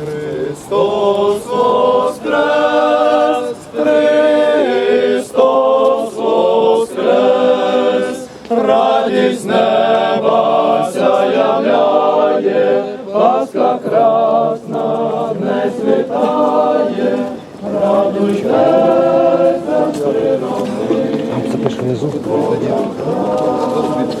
Христос воскрес! Христос воскрес! Радість неба являє, Пасха красна не світає, радуйтеся, Запиш внизу. Христос воскрес,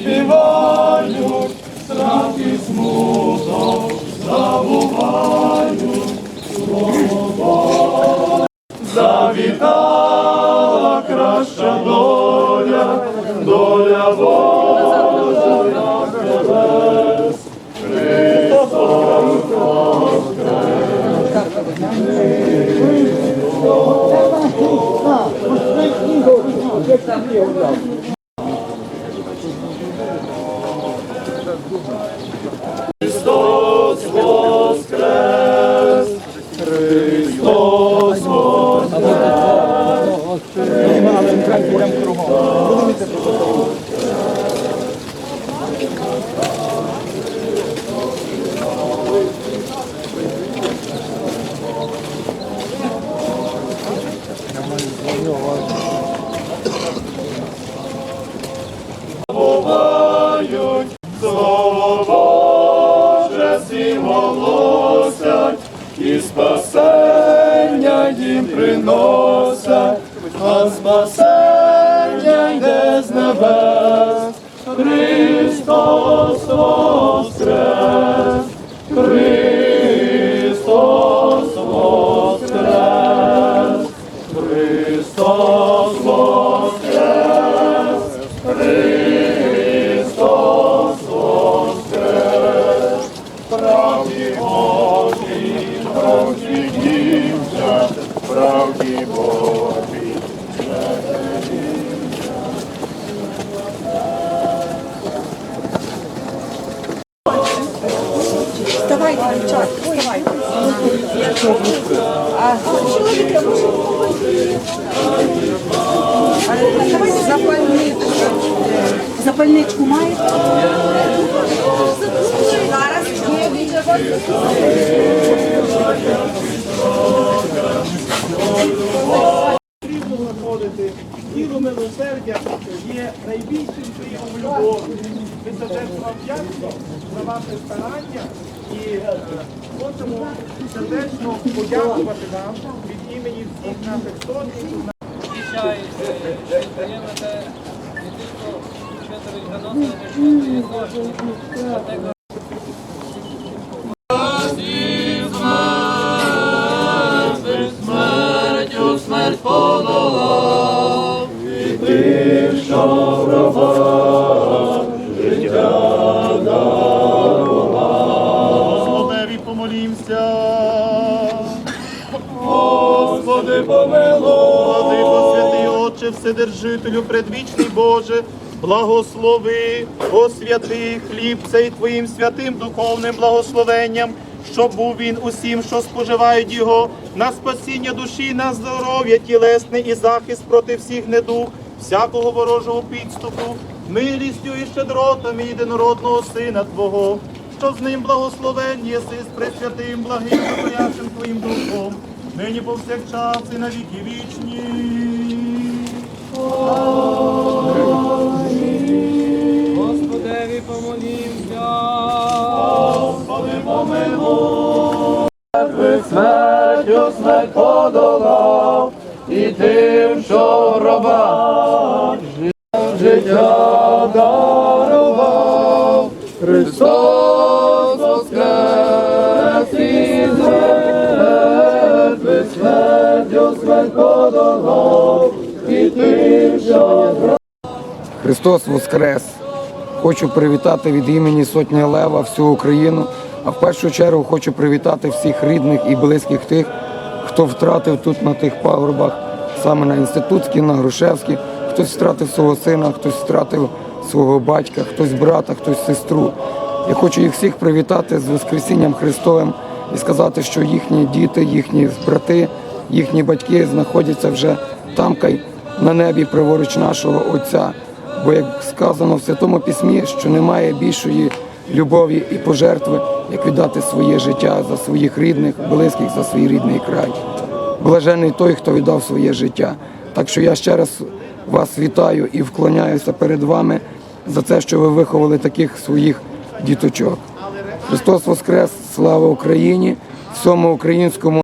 Завітала краща доля, доля Божа на небес. Христос Христос воскрес! Бувають, слово Боже всім голосять, і спасення їм приносять, а спасення небес. Христос воскрес! Христос воскрес! Христос воскрес! Давайте, дівчат, давайте. А чоловіка Давайте запальничку. Запальничку маєте? Зараз потрібно знаходити діло милосердя є найбільшим проявом любові. Ми сердечно вам вдячні за ваше старання і е, хочемо сердечно подякувати вам від імені наших сотників. Обіцяють, кошти. Дlatego Смертю Господи, помилуй. Святий Отче, Вседержителю, предвічний Боже, благослови, освяти хліб цей Твоїм святим духовним благословенням, щоб був він усім, що споживають його, на спасіння душі, на здоров'я тілесне і захист проти всіх недуг, всякого ворожого підступу, милістю і щедротами єдинородного Сина Твого, що з ним благословен єси з пресвятим, благим, Твоячим Твоїм Духом, нині повсякчас і на віки вічні. Господеві помолімся. Господи, помилуй. Ви смертю смерть подолав, і тим, що в гробах життя дарував. Христос Христос Воскрес! Хочу привітати від імені Сотні Лева всю Україну А в першу чергу хочу привітати всіх рідних і близьких тих, хто втратив тут на тих пагорбах, саме на інститутській, на Грушевській. Хтось втратив свого сина, хтось втратив свого батька, хтось брата, хтось сестру. Я хочу їх всіх привітати з Воскресінням Христовим і сказати, що їхні діти, їхні брати, їхні батьки знаходяться вже там, на небі, праворуч нашого Отця. Бо як сказано в Святому Письмі, що немає більшої любові і пожертви, як віддати своє життя за своїх рідних, близьких, за свій рідний край. Блажений той, хто віддав своє життя. Так що я ще раз вас вітаю і вклоняюся перед вами за те, що ви виховали таких своїх діточок. Христос Воскрес! Слава Україні! Всьому українському